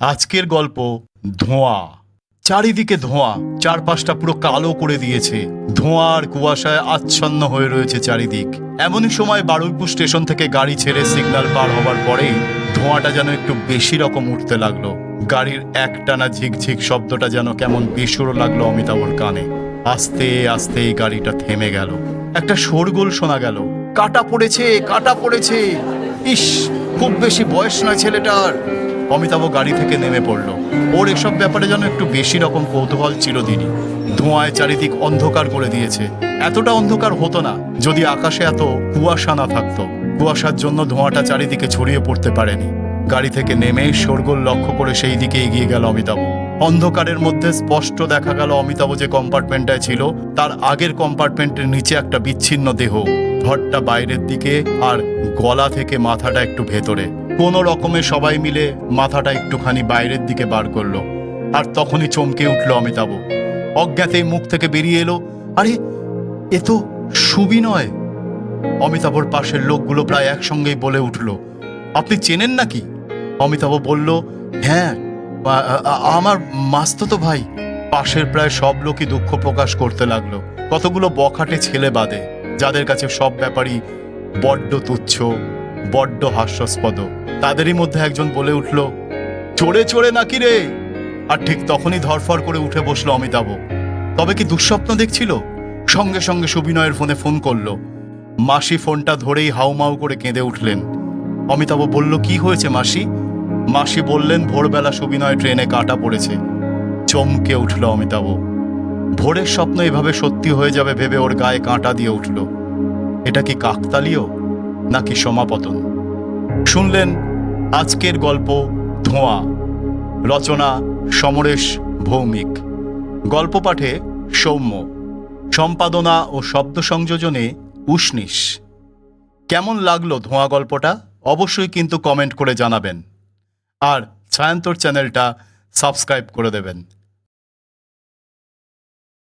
আজকের গল্প ধোঁয়া। চারিদিকে ধোঁয়া, চারপাশটা পুরো কালো করে দিয়েছে। ধোঁয়া আর কুয়াশায় আচ্ছন্ন হয়ে রয়েছে চারিদিক। এমনই সময় বারুইপুর স্টেশন থেকে গাড়ি ছেড়ে সিগন্যাল পার হবার পরেই ধোঁয়াটা যেন একটু বেশি রকম উঠতে লাগল। গাড়ির একটানা ঝিকঝিক শব্দটা যেন কেমন বেসুরো লাগল অমিতাভর কানে। আস্তে আস্তে গাড়িটা থেমে গেল। একটা শোরগোল শোনা গেল। কাটা পড়েছে কাটা পড়েছে। ইস, খুব বেশি বয়স নয় ছেলেটার। অমিতাভ গাড়ি থেকে নেমে পড়ল। ওর এসব ব্যাপারে যেন একটু বেশি রকম কৌতূহল চিরদিনই। ধোঁয়ায় চারিদিক অন্ধকার করে দিয়েছে। এতটা অন্ধকার হতো না, যদি আকাশে এত কুয়াশা না থাকতো। কুয়াশার জন্য ধোঁয়াটা চারিদিকে ছড়িয়ে পড়তে পারেনি। গাড়ি থেকে নেমে শোরগোল লক্ষ্য করে সেই দিকে এগিয়ে গেল অমিতাভ। অন্ধকারের মধ্যে স্পষ্ট দেখা গেল অমিতাভ যে কম্পার্টমেন্টটায় ছিল। তার আগের কম্পার্টমেন্টের নিচে একটা বিচ্ছিন্ন দেহ। ঘরটা বাইরের দিকে আর গলা থেকে মাথাটা একটু ভেতরে। কোনো রকমে সবাই মিলে মাথাটা একটুখানি বাইরের দিকে বার করল। আর তখনই চমকে উঠল অমিতাভ। অজ্ঞাতেই মুখ থেকে বেরিয়ে এলো। আরে, এ তো সুবিনয়। অমিতাভর পাশের লোকগুলো প্রায় একসঙ্গেই বলে উঠল, আপনি চেনেন নাকি? অমিতাভ বলল হ্যাঁ আমার মাস্ততো ভাই পাশের প্রায় সব লোকই দুঃখ প্রকাশ করতে লাগল। কতগুলো বখাটে ছেলে বাদে, যাদের কাছে সব ব্যাপারই বড্ড তুচ্ছ, বড্ড হাস্যাস্পদ। তাদেরই মধ্যে একজন বলে উঠল চড়ে চড়ে নাকি রে? আর ঠিক তখনই ধরফর করে উঠে বসল অমিতাভ। তবে কি দুঃস্বপ্ন দেখছিল? সঙ্গে সঙ্গে সুবিনয়ের ফোনে ফোন করল। মাসি ফোনটা ধরেই হাউমাউ করে কেঁদে উঠলেন। অমিতাভ বলল, কি হয়েছে মাসি? মাসি বললেন, ভোরবেলা সুবিনয় ট্রেনে কাটা পড়েছে। চমকে উঠল অমিতাভ। ভোরের স্বপ্ন এভাবে সত্যি হয়ে যাবে ভেবে ওর গায়ে কাঁটা দিয়ে উঠল। এটা কি কাকতালীয়, নাকি সমাপতন? শুনলেন, আজকের গল্প ধোঁয়া। রচনা, সমরেশ ভৌমিক। গল্প পাঠে সৌম্য। সম্পাদনা ও শব্দ সংযোজনে উষ্ণিস কেমন লাগল ধোঁয়া গল্পটা? অবশ্যই কিন্তু কমেন্ট করে জানাবেন। আর ছায়ান্তর চ্যানেলটা সাবস্ক্রাইব করে দেবেন।